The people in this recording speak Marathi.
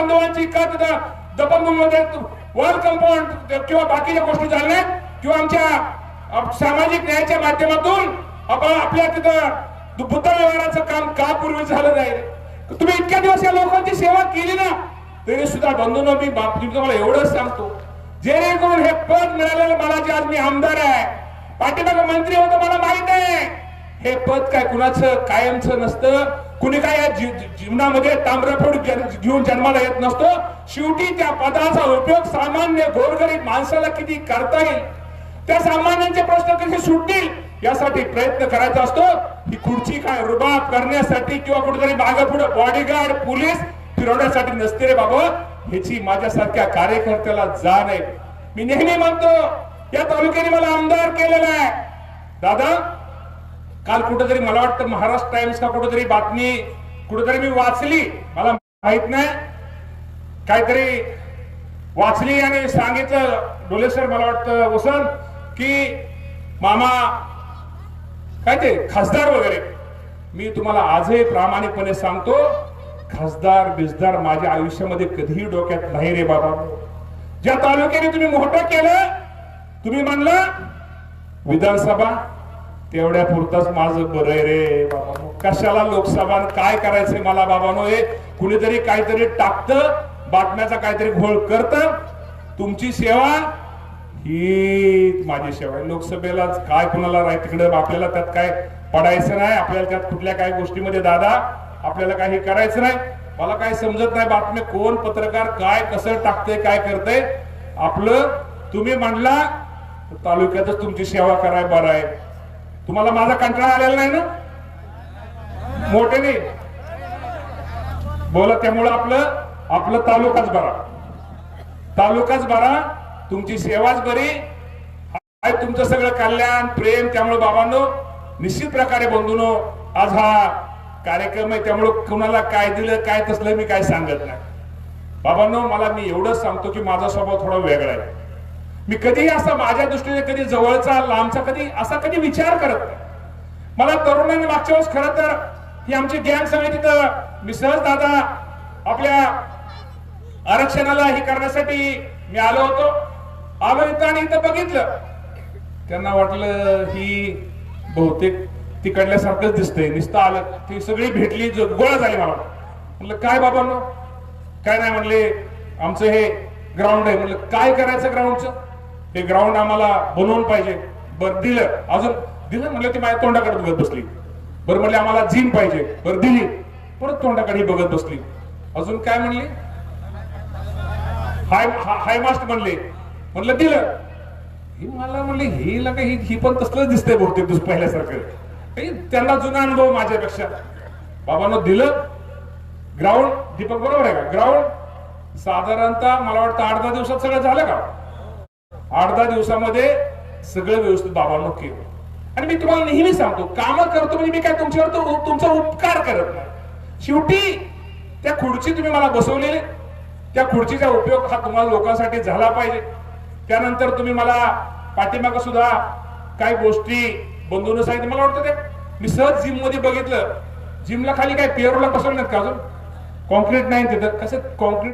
बांधवांची का तिथं दपंगमध्ये वॉल कंपाऊंड किंवा बाकीच्या गोष्टी झाल्या नाहीत किंवा आमच्या सामाजिक न्यायाच्या माध्यमातून आपण आपल्या तिथं बुद्ध व्यवहाराचं काम का पूर्वी झालं नाही? तुम्ही इतक्या दिवस या लोकांची सेवा केली ना तरी सुद्धा बंधून मी बाप तुम्हाला एवढंच सांगतो. जेणेकरून हे पद मिळालेलं मला जे आज मी आमदार आहे पाठीमाग मंत्री होतो मला माहीत आहे. हे पद काय कुणाचं कायमचं नसतं. कुणी काय या जीवनामध्ये ताम्रफोड घेऊन जन्माला येत नसतो. शेवटी त्या पदाचा उपयोग सामान्य गोरगरीब माणसाला किती करता येईल? त्या सामान्यांचे प्रश्न कसे सुटतील? यासाठी प्रयत्न करायचा असतो. ही खुर्ची काय रुबाब करण्यासाठी किंवा कुठेतरी मागे पुढे बॉडीगार्ड पोलीस फिरवण्यासाठी नसते रे बाबा. ह्याची माझ्यासारख्या कार्यकर्त्याला जाण आहे. मी नेहमी म्हणतो या तालुक्याने मला आमदार केलेला आहे. दादा काल कुठेतरी मला वाटतं महाराष्ट्र टाइम्स का कुठेतरी बातमी कुठेतरी मी वाचली. मला माहीत नाही. काहीतरी वाचली आणि सांगितलं. डोले सर मला वाटतं वसंत की मामा काय ते खासदार वगैरे. मी तुम्हाला आजही प्रामाणिकपणे सांगतो खासदार बिजदार माझ्या आयुष्यामध्ये कधीही डोक्यात नाही रे बाबा. ज्या तालुक्याने तुम्ही मोठं केलं तुम्ही म्हणलं विधानसभा तेवढ्या पुरताच माझं बरं आहे रे बाबा. कशाला लोकसभा काय करायचंय मला बाबानो हे कुणीतरी काहीतरी टाकतं बातम्याचा काहीतरी घोळ करत. तुमची सेवा ही माझी सेवा आहे. लोकसभेलाच काय कुणाला राय तिकडे? आपल्याला त्यात काय पडायचं नाही. आपल्याला त्यात कुठल्या काही गोष्टीमध्ये दादा आपल्याला काही करायचं नाही. मला काय समजत नाही बातमी कोण पत्रकार काय कसं टाकतंय काय करतंय. आपलं तुम्ही म्हणला तालुक्यातच तुमची सेवा कराय बरं आहे. तुम्हाला माझा कंटाळा आलेला नाही ना? मोठे नाही. बोला त्यामुळं आपलं आपलं तालुकाच बरा तालुकाच बरा तुमची सेवाच बरी. आहे तुमचं सगळं कल्याण प्रेम त्यामुळे बाबांनो निश्चित प्रकारे बंधूनो आज हा कार्यक्रम आहे त्यामुळं कुणाला काय दिलं काय तसलं मी काय सांगत नाही. बाबांनो मला मी एवढंच सांगतो की माझा स्वभाव थोडा वेगळा आहे. मी कधीही असा माझ्या दृष्टीने कधी जवळचा लांबचा कधी असा कधी विचार करत नाही. मला तरुणांनी मागच्या वेळेस खरं तर ही आमची गॅंग सगळी तिथं मी सहज दादा आपल्या आरक्षणाला हे करण्यासाठी मी आलो होतो. आलो इथं आणि इथं बघितलं. त्यांना वाटलं ही बहुतेक तिकडल्यासारखंच दिसतंय. नुसतं आलं ती सगळी भेटली गोळा झाली मला. म्हणलं काय बाबांनो काय नाही म्हणले आमचं हे ग्राउंड आहे. म्हणलं काय करायचं ग्राउंडचं हे ग्राउंड आम्हाला बनवून पाहिजे. बरं दिलं. अजून दिलं म्हणलं ती माझ्या तोंडाकडे बघत बसली. बरं म्हणले आम्हाला जिम पाहिजे. बरं दिली. परत तोंडाकडे बघत बसली. अजून काय म्हणले? हाय हाय मास्ट म्हणले. म्हणलं दिलं. ही मला म्हणले हे लगा ही ही पण तसलंच दिसतंय बहुतेक दुस पहिल्यासारखं. काही त्यांना जुना अनुभव माझ्यापेक्षा. बाबांनो दिलं. ग्राउंड दीपक बरोबर आहे का? ग्राउंड साधारणतः मला वाटतं आठ दहा दिवसात सगळं झालं का? आठ दहा दिवसामध्ये सगळं व्यवस्थित बाबांनो केलं. आणि मी तुम्हाला नेहमी सांगतो काम करतो म्हणजे मी काय तुमच्यावर तुमचा उपकार करत नाही. शेवटी त्या खुर्ची तुम्ही मला बसवलेली. त्या खुर्चीचा उपयोग हा तुम्हाला लोकांसाठी झाला पाहिजे. त्यानंतर तुम्ही मला पाठीमाग सुद्धा काही गोष्टी बंधून सांगितलं. मला वाटतं ते मी सहज जिममध्ये बघितलं. जिमला खाली काय पेरूला बसवलं नाहीत का अजून? कॉन्क्रीट नाही तिथं. कसं कॉन्क्रीट